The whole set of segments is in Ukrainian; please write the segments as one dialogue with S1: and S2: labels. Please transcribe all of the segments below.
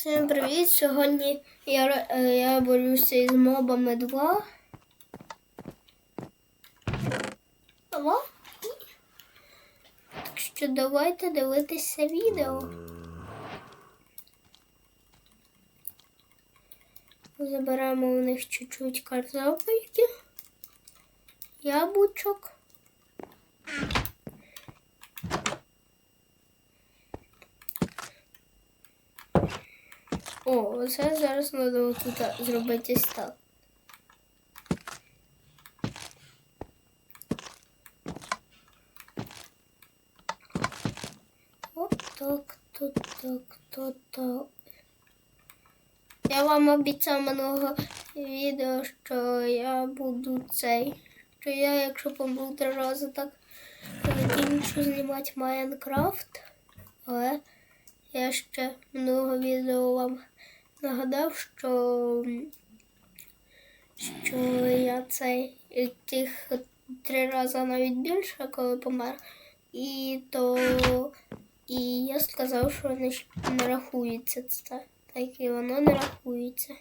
S1: Всім привіт! Сьогодні я, е, я борюся із мобами 2. Алло? Так що давайте дивитися відео. Заберемо у них чуть-чуть картопельки, яблучок. О, це зараз треба тут зробити ось так. От так, тут так, тут так. Я вам обіцяв минулого відео, що я буду цей. Що я, якщо помру три рази, так закінчу знімати Майнкрафт. Але я ще минулого відео вам нагадав, що, що я цей тих три рази навіть більше, коли помер. І то і я сказав, що не, не рахується це. Так і воно не рахується.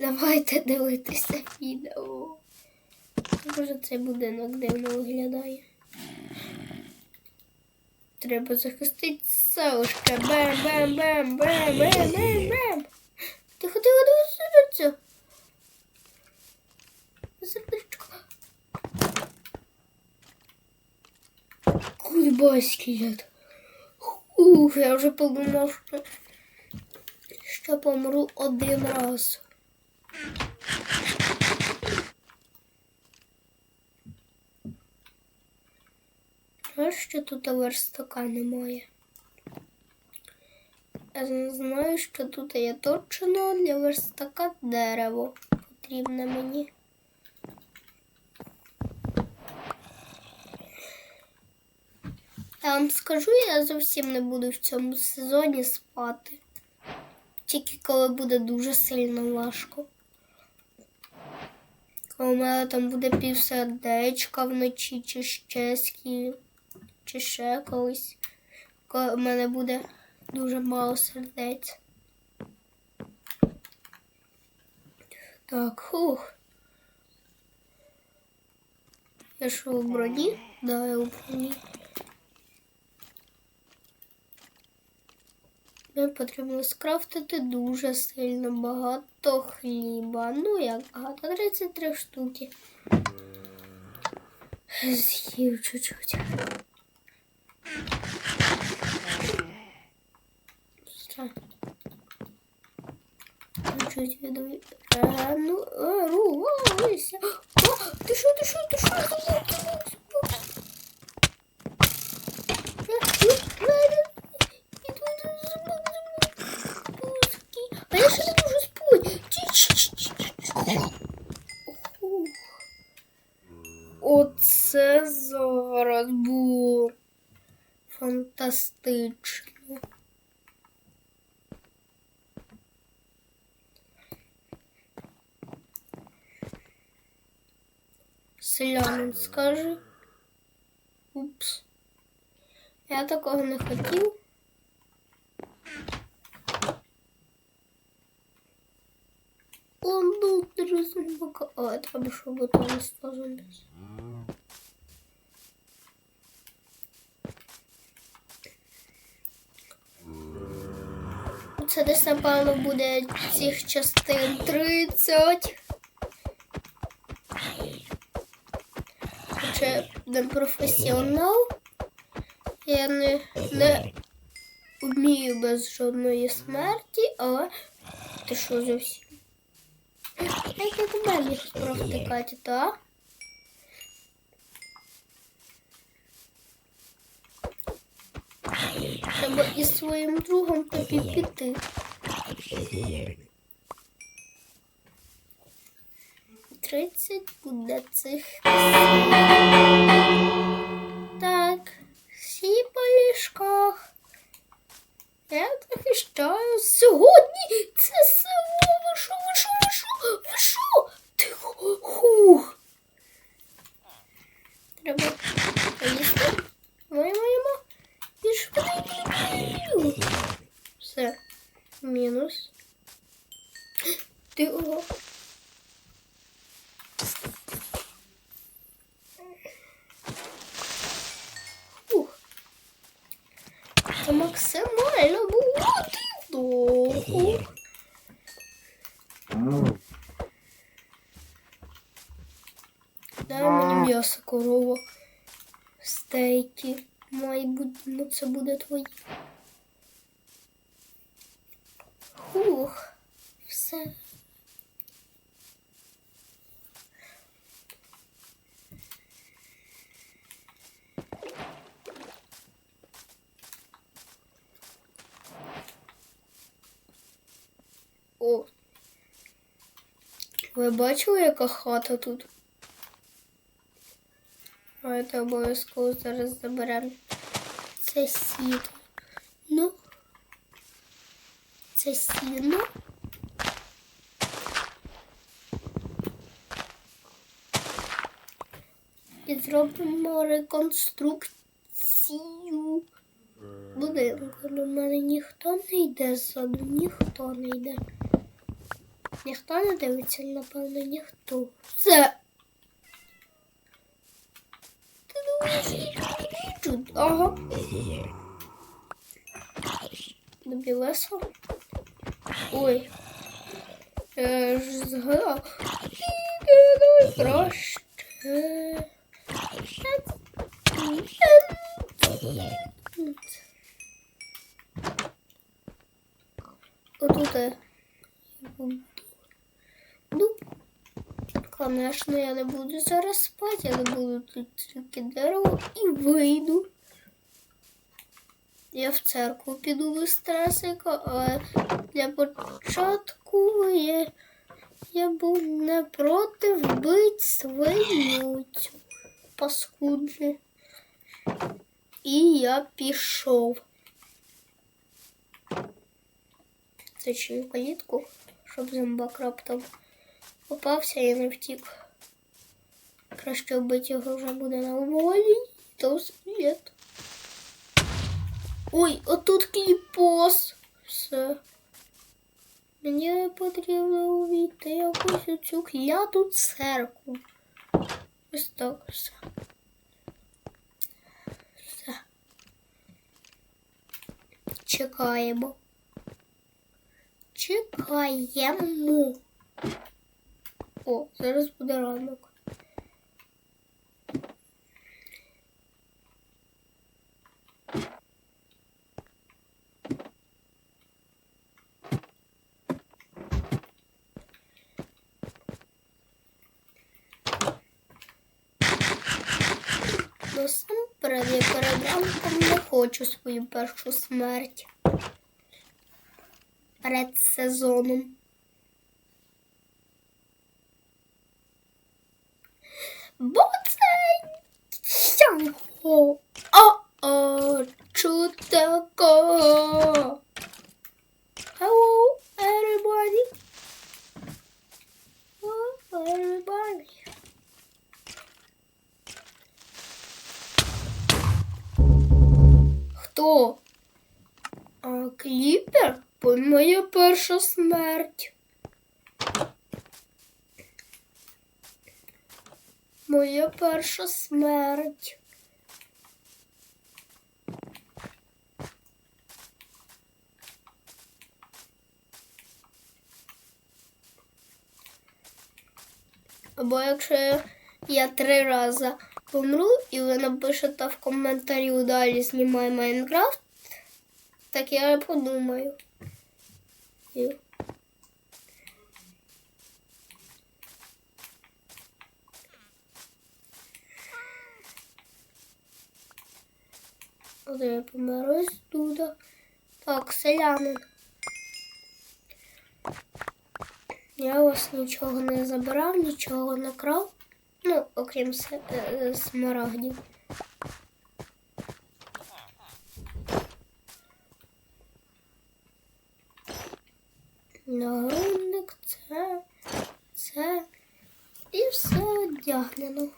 S1: Давайте дивитися відео. Може цей будинок дивно виглядає. Треба захистити селище. Бем, бем, бем, бем, бем, бем, бем. Ти хотіла досидитися? Сердечко. Кульбаський яд. Ух, я вже подумав, що, що помру один раз. Що тут верстака немає? Я знаю, що тут є точно для верстака дерево потрібне мені. Я вам скажу, я зовсім не буду в цьому сезоні спати. Тільки коли буде дуже сильно важко. Коли у мене там буде півсердечка вночі, чи ще скільки, чи ще колись. Коли у мене буде дуже мало сердець. Так, хух. Я що у броні? Да, я у броні. Мені потрібно скрафтити дуже сильно багато хліба. Ну, як багато, 33 штуки. З'їв чуть-чуть. Все. Чуть відові. Е, ну, рувайся. ты ти що, ти що, ти що? Селянин скаже. Упс. Я такого не хотів. Он ну, три зомбака. А, там сто зомбі. Це десь, напевно, буде цих частин 30. Хоча я не професіонал. Я не, не вмію без жодної смерті, але ти що зовсім? Як я тебе міг провтикати, так? Треба із своїм другом тобі піти. Тридцять буде цих. Так, всі по ліжках. Я захищаю сьогодні. Це село. Ви що, ви що, ви що? Ви що? Тихо. Хух. Треба поїсти. Ми маємо. І швидко. Все. Мінус. Ти максимально було довго. Дай мені м'ясо корова. Стейки. Майбутньо це буде твої. Ух, все. О. Ви бачили, яка хата тут? Давайте обов'язково зараз заберемо. Це сіно. Ну. Це сіно. І зробимо реконструкцію будинку. До мене ніхто не йде ззаду, ніхто не йде. Ніхто не дивиться, напевно, ніхто. Все. Ти думаєш? Ага. Тобі весело? Ой. Я ж згадав. Краще. Отут буду. Ну, конечно, я не буду зараз спати, я не буду тут тільки дерево і вийду. Я в церкву піду без стресика, але для початку я, я був не проти вбити свиню цю паскудну. І я пішов. Зачинив калітку, щоб зомбак раптом попався і не втік. Краще вбити його вже буде на волі, то світ. Ой, отут кліпос. Все. Мені потрібно увійти якусь у цю кляту церкву. Ось так все. Все. Чекаємо. Чекаємо. О, зараз буде ранок. Насамперед я перед ранком не хочу свою першу смерть. Перед сезоном. Everybody. Хто? А, кліпер? Моя перша смерть. Моя перша смерть. Або якщо я три рази помру і ви напишете в коментарі далі знімай Майнкрафт, так я подумаю. І- От я померу ось. Так, селянин. Я у вас нічого не забирав, нічого не крав. Ну, окрім е, е, смарагдів. Нагрудник, це, це і все одягнено.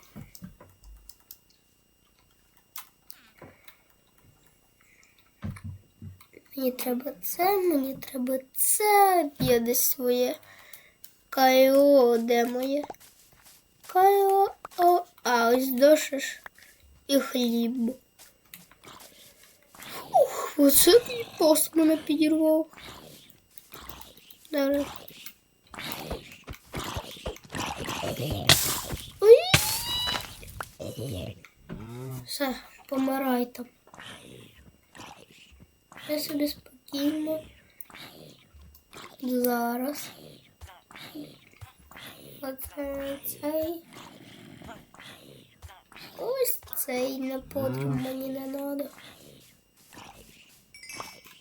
S1: Мені треба це, мені треба це. Є десь своє кайло, де моє? Кайло. О, а ось дошиш і хліб. Ух, оце пост мене підірвав. Зараз. Все, помирай там. Я собі спокійно. Зараз. Оце цей. Ось цей не потрібен, мені не треба.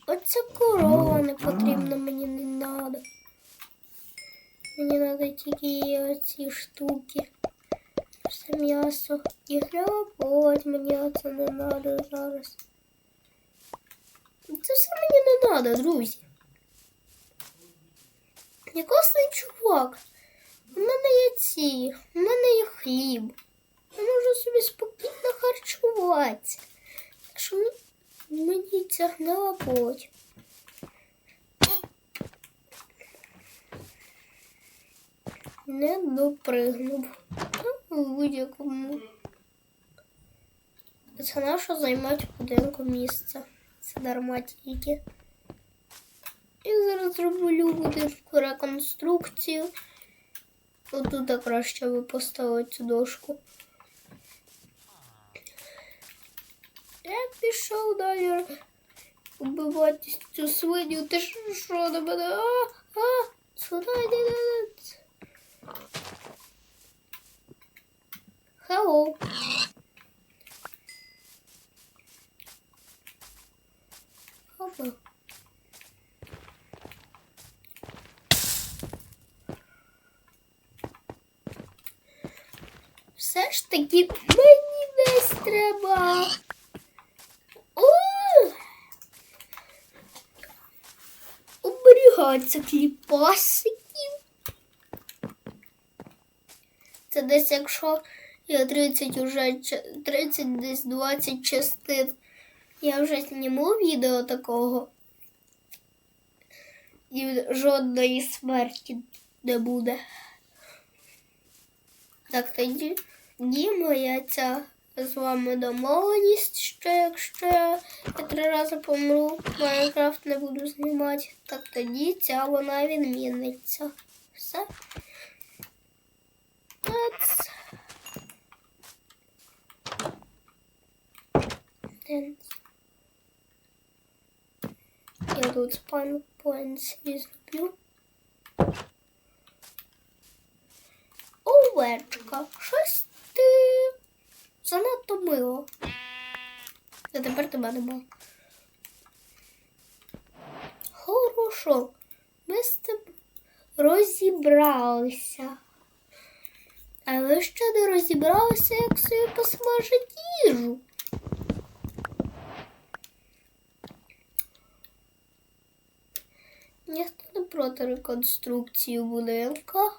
S1: Оця корова не потрібна, мені не треба. Мені треба тільки оці штуки. Все м'ясо. І хліб, мені оце не треба зараз. Це все мені не треба, друзі. Я класний чувак. У мене є ці, у мене є хліб. Я можу собі спокійно харчуватися. Так що мені ця гнила плоть. Не допригнув. Ну, в будь-якому. Це наше займати будинку місце. Дарма тільки. І зараз зроблю будинку реконструкцію. Отут краще би поставити цю дошку. Я пішов далі убивати цю свиню. Ти що на мене? А, а, сюди йди. Hello. Опа. Все ж таки мені десь треба. О! Оберігаються кліпасиків. Це десь якщо я 30 уже ч- 30 десь 20 частин. Я вже зніму відео такого. І жодної смерті не буде. Так тоді ні, моя ця з вами домовленість, що якщо я три рази помру, Майнкрафт не буду знімати, так тоді ця вона відміниться. Все. That's... Then... Я тут спан поінт зроблю. Овечка, щось ти занадто мило. А тепер тебе нема. Хорошо. Ми з тим розібралися. Але ще не розібралися, як собі посмажити їжу. Ніхто не проти реконструкції будинка.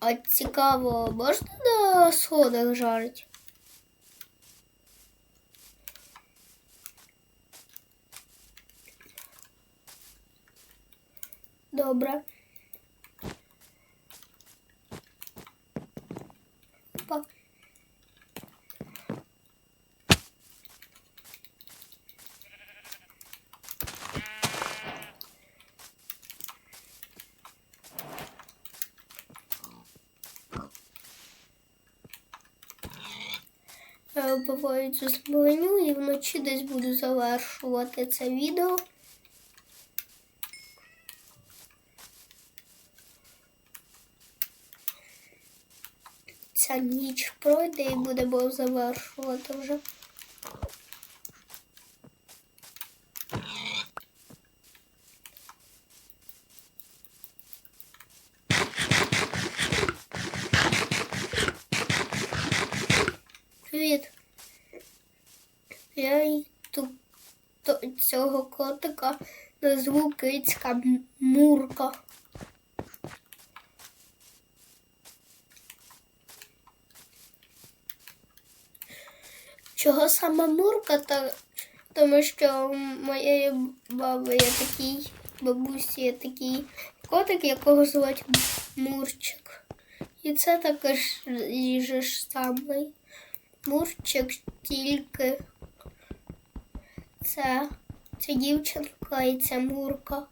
S1: А цікаво, можна на сходах жарити? Добре. Опа. Я буваю цю і вночі десь буду завершувати це відео. Ця ніч пройде і будемо завершувати вже. Привіт. Я й ту, то, цього котика назву кицька Мурка. Чого саме Мурка та Тому що у моєї баби є такий, бабусі є такий котик, якого звати Мурчик. І це також ж самий Мурчик, тільки це, це дівчинка і це Мурка.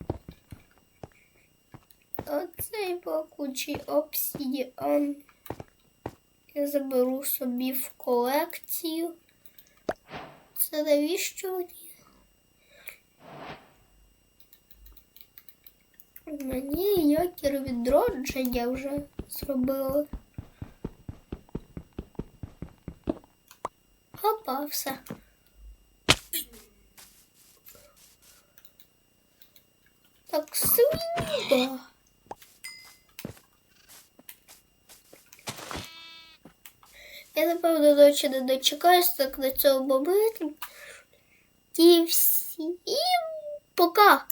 S1: Оцей пакучий обсідіан. Я заберу собі в колекцію. Це навіщо мені? Мені якір відродження вже зробили. Хопа, все. Так, свиньба. Я напевно ночі не дочекаюсь, так на цьому моменті. І всім пока!